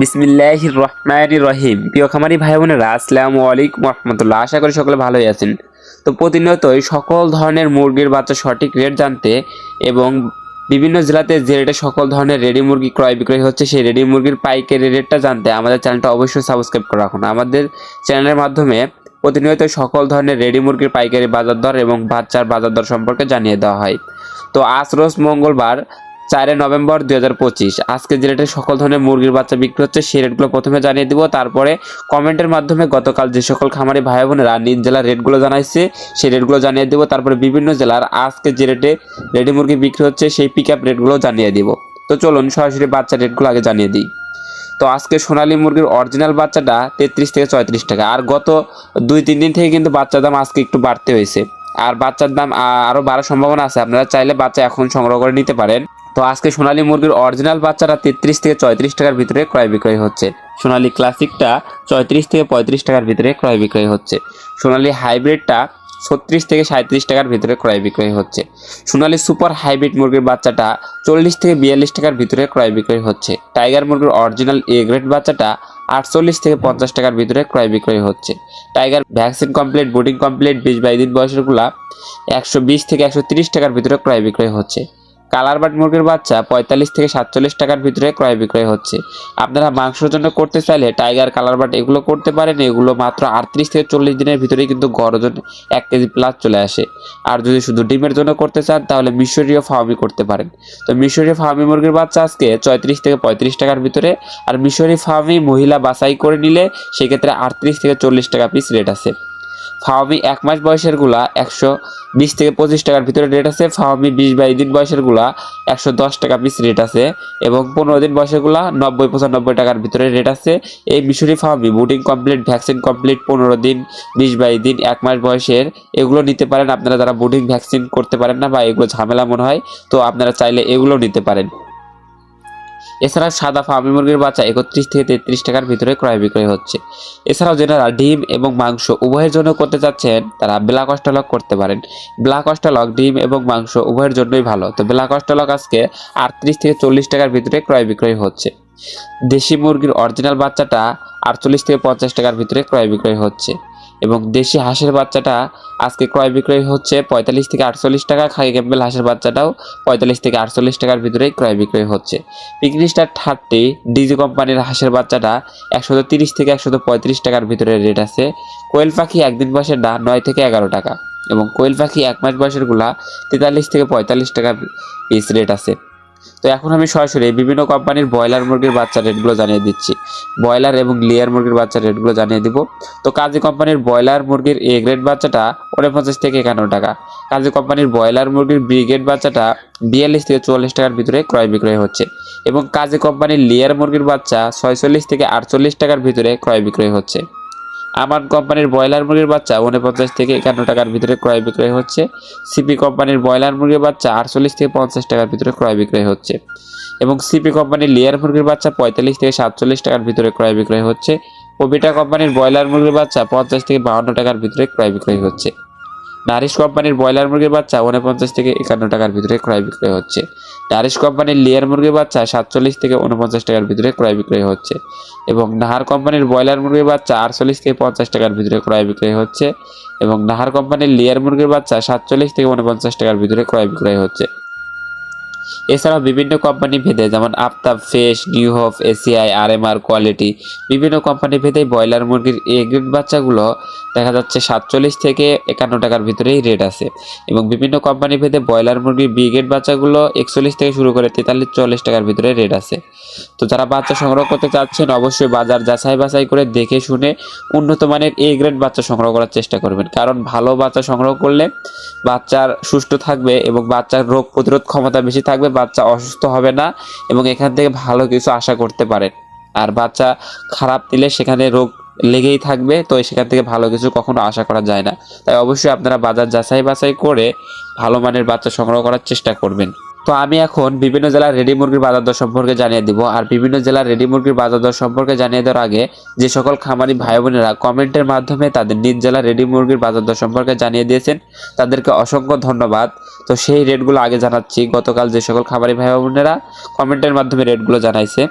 বিসমিল্লাহ রহমান রহিম প্রিয় খামারি ভাই বোনেরা আসসালামু আলাইকুম রহমতুল্লাহ। আশা করি সকলে ভালোই আছেন। তো প্রতিনিয়তই সকল ধরনের মুরগির বাচ্চা সঠিক রেট জানতে এবং বিভিন্ন জেলাতে যে রেটে সকল ধরনের রেডি মুরগি ক্রয় বিক্রয় হচ্ছে, সেই রেডি মুরগির পাইকারি রেটটা জানতে আমাদের চ্যানেলটা অবশ্যই সাবস্ক্রাইব করে রাখুন। আমাদের চ্যানেলের মাধ্যমে প্রতিনিয়ত সকল ধরনের রেডি মুরগির পাইকারি বাজার দর এবং বাচ্চার বাজার দর সম্পর্কে জানিয়ে দেওয়া হয়। তো আজ রোজ মঙ্গলবার চারে নভেম্বর দুই হাজার পঁচিশ। আজকে যে রেটে সকল ধরনের মুরগির বাচ্চা বিক্রি হচ্ছে, সেই রেটগুলো প্রথমে জানিয়ে দিব। তারপরে কমেন্টের মাধ্যমে গতকাল যে সকল খামারি ভাই বোনেরা নিজ জেলার রেটগুলো জানাইছে, সেই রেটগুলো জানিয়ে দিব। তারপরে বিভিন্ন জেলার আজকে যে রেটে রেডি মুরগি বিক্রি হচ্ছে, সেই পিক আপ রেটগুলো জানিয়ে দিব। তো চলুন সরাসরি বাচ্চা রেটগুলো আগে জানিয়ে দিই। তো আজকে সোনালী মুরগির অরিজিনাল বাচ্চাটা তেত্রিশ থেকে চৌত্রিশ টাকা। আর গত দুই, তিন দিন থেকে কিন্তু বাচ্চার দাম আজকে একটু বাড়তে হয়েছে। আর বাচ্চার দাম আরও বাড়ার সম্ভাবনা আছে। আপনারা চাইলে বাচ্চা এখন সংগ্রহ করে নিতে পারেন। তো আজকে সোনালী মুরগির অরিজিনাল বাচ্চাটা তেত্রিশ থেকে চৌত্রিশ টাকার ভিতরে ক্রয় বিক্রয় হচ্ছে। সোনালী ক্লাসিকটা চৌত্রিশ থেকে পঁয়ত্রিশ টাকার ভিতরে ক্রয় বিক্রয় হচ্ছে। সোনালী হাইব্রিডটা ছত্রিশ থেকে সাঁত্রিশ টাকার ভিতরে ক্রয় বিক্রয় হচ্ছে। সোনালী সুপার হাইব্রিড মুরগির বাচ্চাটা চল্লিশ থেকে বিয়াল্লিশ টাকার ভিতরে ক্রয় বিক্রয় হচ্ছে। টাইগার মুরগির অরিজিনাল এ গ্রেড বাচ্চাটা আটচল্লিশ থেকে পঞ্চাশ টাকার ভিতরে ক্রয় বিক্রয় হচ্ছে। Tiger vaccine complete brooding complete বিশ বাইশ দিন বয়সেরগুলা একশো বিশ থেকে একশো তিরিশ টাকার ভিতরে ক্রয় বিক্রয় হচ্ছে। কালার বাট মুরগির বাচ্চা পঁয়তাল্লিশ থেকে সাতচল্লিশ টাকার ভিতরে ক্রয় বিক্রয় হচ্ছে। আপনারা মাংসের জন্য করতে চাইলে টাইগার কালার বাট এগুলো করতে পারেন, এগুলো মাত্র আটত্রিশ থেকে চল্লিশ দিনের ভিতরে কিন্তু গড় ওজন এক কেজি প্লাস চলে আসে। আর যদি শুধু ডিমের জন্য করতে চান, তাহলে মিশরীয় ফার্মি করতে পারেন। তো মিশরীয় ফার্মি মুরগির বাচ্চা আজকে চৌত্রিশ থেকে পঁয়ত্রিশ টাকার ভিতরে, আর মিশরি ফার্মি মহিলা বাছাই করে নিলে সেক্ষেত্রে আটত্রিশ থেকে চল্লিশ টাকা পিস রেট আছে। ফাওমি এক মাস বয়সেরগুলা একশো বিশ থেকে পঁচিশ টাকার ভিতরে রেট আছে। ফাওমি বিশ বাইশ দিন বয়সেরগুলা একশো দশ টাকা পিস রেট আছে এবং পনেরো দিন বয়সেরগুলা নব্বই পঁচানব্বই টাকার ভিতরে রেট আছে। এই মিশরি Fayoumi brooding complete vaccine complete পনেরো দিন, বিশ বাইশ দিন, এক মাস বয়সের এগুলো নিতে পারেন। আপনারা যারা বুটিং ভ্যাকসিন করতে পারেন না বা এগুলো ঝামেলা মনে হয়, তো আপনারা চাইলে এগুলো নিতে পারেন। এছাড়া সাদা ফার্মি মুরগির বাচ্চা একত্রিশ থেকে তেত্রিশ টাকার ভিতরে ক্রয় বিক্রয় হচ্ছে। এছাড়াও যারা ডিম এবং মাংস উভয়ের জন্য করতে চাচ্ছেন, তারা ব্ল্যাক অস্টলক করতে পারেন। ব্ল্যাক অস্টলক ডিম এবং মাংস উভয়ের জন্যই ভালো। তো ব্ল্যাক অস্টলক আজকে আটত্রিশ থেকে চল্লিশ টাকার ভিতরে ক্রয় বিক্রয় হচ্ছে। দেশি মুরগির অরিজিনাল বাচ্চাটা আটচল্লিশ থেকে পঞ্চাশ টাকার ভিতরে ক্রয় বিক্রয় হচ্ছে। এবং দেশি হাঁসের বাচ্চাটা আজকে ক্রয় বিক্রয় হচ্ছে পঁয়তাল্লিশ থেকে আটচল্লিশ টাকা খাই ক্যাম্পেল হাঁসের বাচ্চাটাও পঁয়তাল্লিশ থেকে আটচল্লিশ টাকার ভিতরেই ক্রয় বিক্রয় হচ্ছে। পিকনিক স্টার থার্টি ডিজি কোম্পানির হাঁসের বাচ্চাটা একশো তিরিশ থেকে একশো পঁয়ত্রিশ টাকার ভিতরে রেট আছে। কোয়েল পাখি একদিন বয়সের ডা নয় থেকে এগারো টাকা এবং কোয়েল পাখি এক মাস বয়সেরগুলা তেতাল্লিশ থেকে পঁয়তাল্লিশ টাকা পিস রেট আছে। তো এখন আমি সরাসরি বিভিন্ন কোম্পানির ব্রয়লার মুরগির বাচ্চা রেটগুলো জানিয়ে দিচ্ছি। ব্রয়লার এবং লেয়ার মুরগির বাচ্চা রেটগুলো জানিয়ে দিব। তো কাজী কোম্পানির ব্রয়লার মুরগির এ গ্রেড বাচ্চাটা উনপঞ্চাশ থেকে একান্ন টাকা। কাজী কোম্পানির ব্রয়লার মুরগির বি গ্রেড বাচ্চাটা বিয়াল্লিশ থেকে চুয়াল্লিশ টাকার ভিতরে ক্রয় বিক্রয় হচ্ছে এবং কাজী কোম্পানির লেয়ার মুরগির বাচ্চা ছয়চল্লিশ থেকে আটচল্লিশ টাকার ভিতরে ক্রয় বিক্রয় হচ্ছে। আমান কোম্পানির ব্রয়লার মুরগির বাচ্চা উনপঞ্চাশ থেকে একান্ন টাকার ভিতরে ক্রয় বিক্রয় হচ্ছে। সিপি কোম্পানির ব্রয়লার মুরগির বাচ্চা আটচল্লিশ থেকে পঞ্চাশ টাকার ভিতরে ক্রয় বিক্রয় হচ্ছে। এবং সিপি কোম্পানির লেয়ার মুরগির বাচ্চা পঁয়তাল্লিশ থেকে সাতচল্লিশ টাকার ভিতরে ক্রয় বিক্রয় হচ্ছে। পবিটা কোম্পানির ব্রয়লার মুরগির বাচ্চা পঞ্চাশ থেকে বাউন্ন টাকার ভিতরে ক্রয় বিক্রয় হচ্ছে। নারিশ কোম্পানির ব্রয়লার মুরগির বাচ্চা উনপঞ্চাশ থেকে একান্ন টাকার ভিতরে ক্রয় বিক্রয় হচ্ছে। নারিশ কোম্পানির লেয়ার মুরগির বাচ্চা সাতচল্লিশ থেকে উনপঞ্চাশ টাকার ভিতরে ক্রয় বিক্রয় হচ্ছে এবং নাহার কোম্পানির ব্রয়লার মুরগির বাচ্চা আটচল্লিশ থেকে পঞ্চাশ টাকার ভিতরে ক্রয় বিক্রয় হচ্ছে এবং নাহার কোম্পানির লেয়ার মুরগির বাচ্চা সাতচল্লিশ থেকে উনপঞ্চাশ টাকার ভিতরে ক্রয় বিক্রয় হচ্ছে। এছাড়াও বিভিন্ন কোম্পানি ভেদে যেমন Aftab face New Hope, ACI আর এম আর কোয়ালিটি বিভিন্ন কোম্পানি ভেদে ব্রয়লার মুরগির এ গ্রেড বাচ্চাগুলো দেখা যাচ্ছে সাতচল্লিশ থেকে একান্ন টাকার ভিতরেই রেট আছে। এবং বিভিন্ন কোম্পানি ভেদে ব্রয়লার মুরগির বি গ্রেড বাচ্চাগুলো একচল্লিশ থেকে শুরু করে তেতাল্লিশ, চল্লিশ টাকার ভিতরে রেট আছে। তো যারা বাচ্চা সংগ্রহ করতে চাচ্ছেন অবশ্যই বাজার যাচাই বাছাই করে দেখে শুনে উন্নত মানের এ গ্রেড বাচ্চা সংগ্রহ করার চেষ্টা করবেন। কারণ ভালো বাচ্চা সংগ্রহ করলে বাচ্চার সুস্থ থাকবে এবং বাচ্চার রোগ প্রতিরোধ ক্ষমতা বেশি থাকবে। বাচ্চা অসুস্থ হবে না এবং এখান থেকে ভালো কিছু আশা করতে পারেন। আর বাচ্চা খারাপ দিলে সেখানে রোগ লেগেই থাকবে, তো সেখান থেকে ভালো কিছু কখনো আশা করা যায় না। তাই অবশ্যই আপনারা বাজার যাচাই বাছাই করে ভালো মানের বাচ্চা সংগ্রহ করার চেষ্টা করবেন। তো আমি এখন বিভিন্ন জেলার রেডি মুরগির বাজার দর সম্পর্কে জানিয়ে দিব। আর বিভিন্ন জেলার রেডি মুরগির বাজার দর সম্পর্কে জানিয়ে দেওয়ার আগে যে সকল খামারি ভাই বোনেরা কমেন্টের মাধ্যমে তাদের নিজ জেলার রেডি মুরগির বাজার দর সম্পর্কে জানিয়ে দিয়েছেন। তাদেরকে অসংখ্য ধন্যবাদ। তো সেই রেটগুলো আগে জানাচ্ছি। গতকাল যে সকল খামারি ভাই বোনেরা কমেন্টের মাধ্যমে রেটগুলো জানাইছে।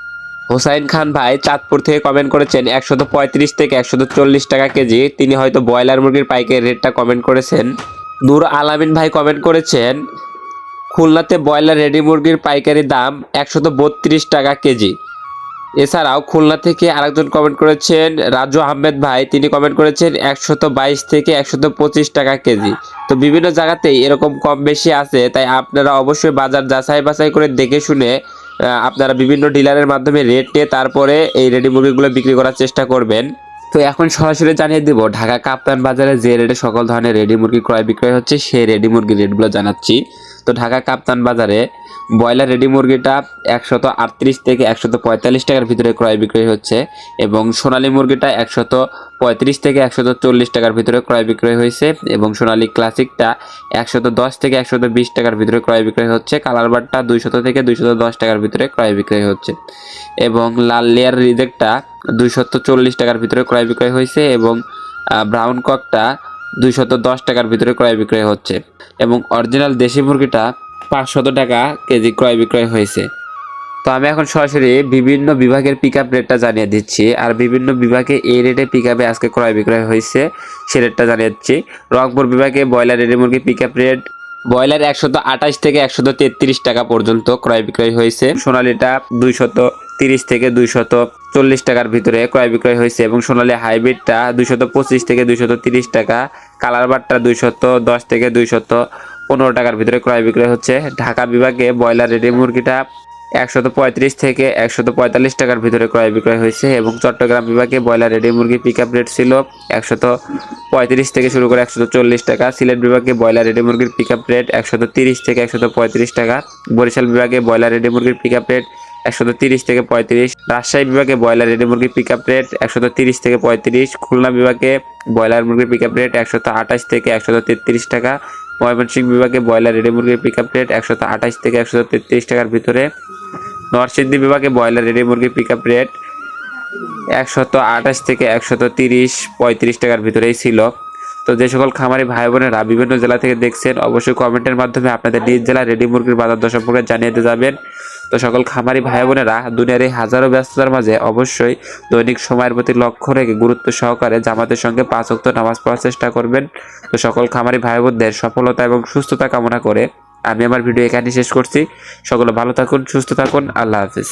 হোসাইন খান ভাই চাঁদপুর থেকে কমেন্ট করেছেন একশত পঁয়ত্রিশ থেকে একশত চল্লিশ টাকা কেজি। তিনি হয়তো ব্রয়লার মুরগির পাইকারি রেটটা কমেন্ট করেছেন। নূর আলামিন ভাই কমেন্ট করেছেন খুলনাতে ব্রয়লার রেডি মুরগির পাইকারি দাম একশত বত্রিশ টাকা কেজি। এছাড়াও খুলনা থেকে আরেকজন কমেন্ট করেছেন, রাজু আহমেদ ভাই, তিনি কমেন্ট করেছেন একশত বাইশ থেকে একশত পঁচিশ টাকা কেজি। তো বিভিন্ন জায়গাতেই এরকম কম বেশি আছে, তাই আপনারা অবশ্যই বাজার যাচাই বাছাই করে দেখে শুনে আপনারা বিভিন্ন ডিলারের মাধ্যমে রেট নিয়ে তারপরে এই রেডি মুরগিগুলো বিক্রি করার চেষ্টা করবেন। তো এখন সরাসরি জানিয়ে দিব, ঢাকা কাপ্তান বাজারে যে রেটে সকল ধরনের রেডি মুরগি ক্রয় বিক্রয় হচ্ছে, সেই রেডি মুরগির রেটগুলো জানাচ্ছি। তো ঢাকা কাপ্তান বাজারে ব্রয়লার রেডি মুরগিটা একশত আটত্রিশ থেকে একশত পঁয়তাল্লিশ টাকার ভিতরে ক্রয় বিক্রয় হচ্ছে এবং সোনালী মুরগিটা একশত পঁয়ত্রিশ থেকে একশত চল্লিশ টাকার ভিতরে ক্রয় বিক্রয় হয়েছে এবং সোনালী ক্লাসিকটা একশত দশ থেকে একশত বিশ টাকার ভিতরে ক্রয় বিক্রয় হচ্ছে, কালার বারটা দুইশত থেকে দুইশত দশ টাকার ভিতরে ক্রয় বিক্রয় হচ্ছে এবং লাল লেয়ার রিজেক্টটা দুইশত চল্লিশ টাকার ভিতরে ক্রয় বিক্রয় হয়েছে এবং ব্রাউন ককটা দুইশত দশ টাকার ভিতরে ক্রয় বিক্রয় হচ্ছে এবং অরিজিনাল দেশি মুরগিটা পাঁচশত টাকা কেজি ক্রয় বিক্রয় হয়েছে। তো আমি এখন সরাসরি বিভিন্ন বিভাগের পিক আপ রেটটা জানিয়ে দিচ্ছি আর বিভিন্ন বিভাগে এই রেটে পিক আপে আজকে ক্রয় বিক্রয় হয়েছে সে রেটটা জানিয়ে দিচ্ছি। রংপুর বিভাগে ব্রয়লার রেডি মুরগি পিক আপ রেট ব্রয়লার একশত আঠাশ থেকে একশত তেত্রিশ টাকা পর্যন্ত ক্রয় বিক্রয় হয়েছে। সোনালিটা দুইশত তিরিশ থেকে দুইশত চল্লিশ টাকার ভিতরে ক্রয় বিক্রয় হয়েছে এবং সোনালি হাইব্রিডটা দুইশত পঁচিশ থেকে দুইশত তিরিশ টাকা, কালার বারটা দুইশত দশ থেকে দুইশত পনেরো টাকার ভিতরে ক্রয় বিক্রয় হচ্ছে। ঢাকা বিভাগে ব্রয়লার রেডি মুরগিটা একশত পঁয়ত্রিশ থেকে একশত পঁয়তাল্লিশ টাকার ভিতরে ক্রয় বিক্রয় হয়েছে এবং চট্টগ্রাম বিভাগে ব্রয়লার রেডি মুরগি পিক আপ রেট ছিল একশত পঁয়ত্রিশ থেকে শুরু করে একশত চল্লিশ টাকা। সিলেট বিভাগে ব্রয়লার রেডি মুরগির পিক আপ রেট একশত তিরিশ থেকে একশত পঁয়ত্রিশ টাকা। বরিশাল বিভাগে ব্রয়লার রেডি মুরগির পিক আপ রেট তিরিশ থেকে পঁয়ত্রিশ। রাজশাহী বিভাগে ব্রয়লার রেডি মুরগির পিক আপ রেট তিরিশ থেকে পঁয়ত্রিশ। খুলনা বিভাগে ব্রয়লার মুরগির পিক আপ রেট আঠাশ থেকে তেত্রিশ টাকা। ময়মনসিংহ বিভাগে ব্রয়লার রেডি মুরগির পিক আপ রেট আঠাশ থেকে তেত্রিশ টাকার ভিতরে। নরসিংদী বিভাগে ব্রয়লার রেডি মুরগির পিক আপ রেট একশত আঠাশ থেকে একশত তিরিশ, পঁয়ত্রিশ টাকার ভিতরেই ছিল। তো যে সকল খামারি ভাই বোনেরা বিভিন্ন জেলা থেকে দেখছেন, অবশ্যই কমেন্টের মাধ্যমে আপনাদের নিজ জেলা রেডি মুরগির বাজার দর সম্পর্কে জানিয়ে দিয়ে যাবেন। তো সকল খামারি ভাই বোনেরা, দুনিয়ার এই হাজারো ব্যস্ততার মাঝে অবশ্যই দৈনিক সময়ের প্রতি লক্ষ্য রেখে গুরুত্ব সহকারে জামাতের সঙ্গে পাঁচ অক্ত নামাজ পড়ার চেষ্টা করবেন। তো সকল খামারি ভাই বোনদের সফলতা এবং সুস্থতা কামনা করে আমি আমার ভিডিও এখানে শেষ করছি। সকলে ভালো থাকুন, সুস্থ থাকুন। আল্লাহ হাফিজ।